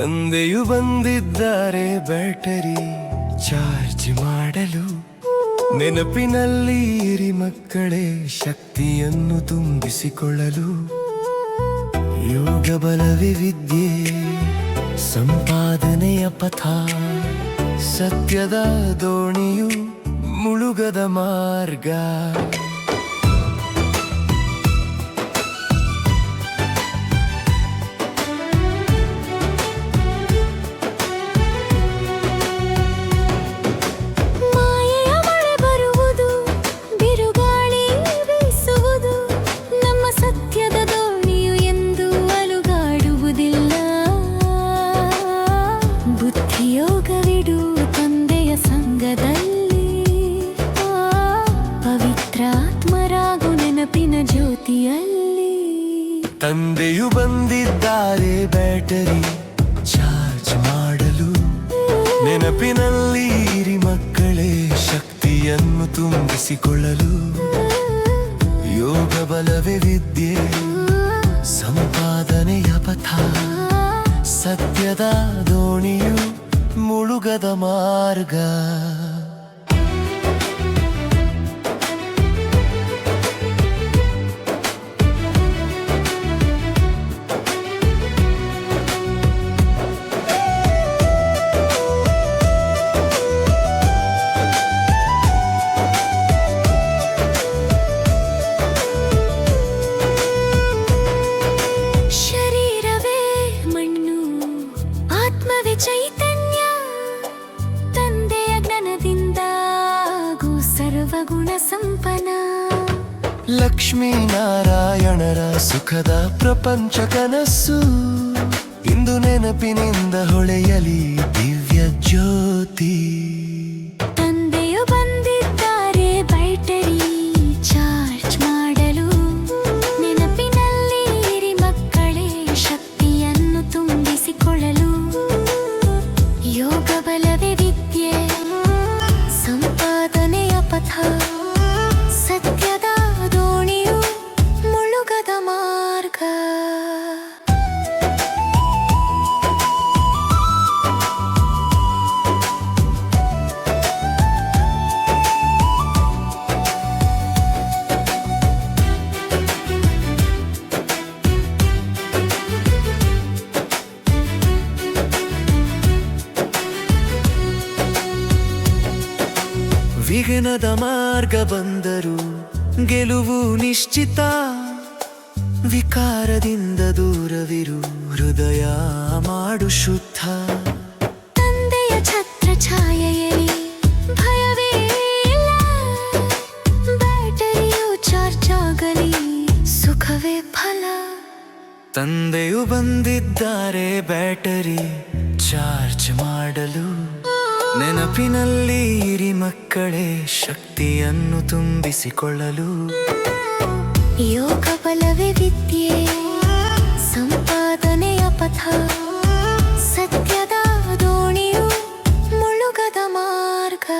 ತಂದೆಯು ಬಂದಿದ್ದಾರೆ battery charge ಮಾಡಲು. ನೆನಪಿನಲ್ಲಿ ಇರಿ ಮಕ್ಕಳೇ, ಶಕ್ತಿಯನ್ನು ತುಂಬಿಸಿಕೊಳ್ಳಲು. ಯೋಗ ಬಲವಿ ವಿದ್ಯೆ, ಸಂಪಾದನೆಯ ಪಥ. ಸತ್ಯದ ದೋಣಿಯು ಮುಳುಗದ ಮಾರ್ಗ. ಬುದ್ಧಿಯೋಗವಿಡು ತಂದೆಯ ಸಂಘದಲ್ಲಿ. ಪವಿತ್ರಾತ್ಮರಾಗು ನೆನಪಿನ ಜ್ಯೋತಿಯಲ್ಲಿ. ತಂದೆಯು ಬಂದಿದ್ದಾರೆ ಬ್ಯಾಟರಿ ಚಾರ್ಜ್ ಮಾಡಲು. ನೆನಪಿನಲ್ಲಿ ಇರಿ ಮಕ್ಕಳೇ, ಶಕ್ತಿಯನ್ನು ತುಂಬಿಸಿಕೊಳ್ಳಲು. ಯೋಗ ಬಲವೇ ವಿದ್ಯೆ, ಸಂಪಾದನೆಯ ಪಥ, ಸತ್ಯದ ಮುಳುಗದ ಮಾರ್ಗ ಸರ್ವಗುಣ ಸಂಪನ್ನ ಲಕ್ಷ್ಮೀನಾರಾಯಣರ ಸುಖದ ಪ್ರಪಂಚ ಕನಸು. ಇಂದು ನೆನಪಿನಿಂದ ಹೊಳೆಯಲಿ ದಿವ್ಯ ಜ್ಯೋತಿ. ತಂದೆಯು ಬಂದಿದ್ದಾರೆ ಬ್ಯಾಟರಿ ಚಾರ್ಜ್ ಮಾಡಲು. ನೆನಪಿನಲ್ಲಿ ಮಕ್ಕಳೇ ಶಕ್ತಿಯನ್ನು ತುಂಬಿಸಿಕೊಳ್ಳಲು. ಯೋಗ ಬಲವೇ ವಿದ್ಯೆ. ಸಂಪಾದನೆಯ ಪಥ ವಿಘ್ನದ ಮಾರ್ಗ ಬಂದರು ಗೆಲುವು ನಿಶ್ಚಿತ. ವಿಕಾರದಿಂದ ದೂರವಿರು ಹೃದಯ ಮಾಡು ಶುದ್ಧ. ತಂದೆಯ ಛತ್ರ ಛಾಯೆಯಲ್ಲಿ ಭಯವೇ ಇಲ್ಲ. ಬ್ಯಾಟರಿಯು ಚಾರ್ಜ್ ಆಗಲಿ ಸುಖವೇ ಫಲ. ತಂದೆಯು ಬಂದಿದ್ದಾರೆ ಬ್ಯಾಟರಿ ಚಾರ್ಜ್ ಮಾಡಲು. ನೆನಪಿನಲ್ಲಿ ಇರಿ ಮಕ್ಕಳೇ ಶಕ್ತಿಯನ್ನು ತುಂಬಿಸಿಕೊಳ್ಳಲು. ಯೋಗ ಬಲವೇ ವಿದ್ಯೆ ಸಂಪಾದನೆಯ ಪಥ ಸತ್ಯದ ದೋಣಿಯು ಮುಳುಗದ ಮಾರ್ಗ.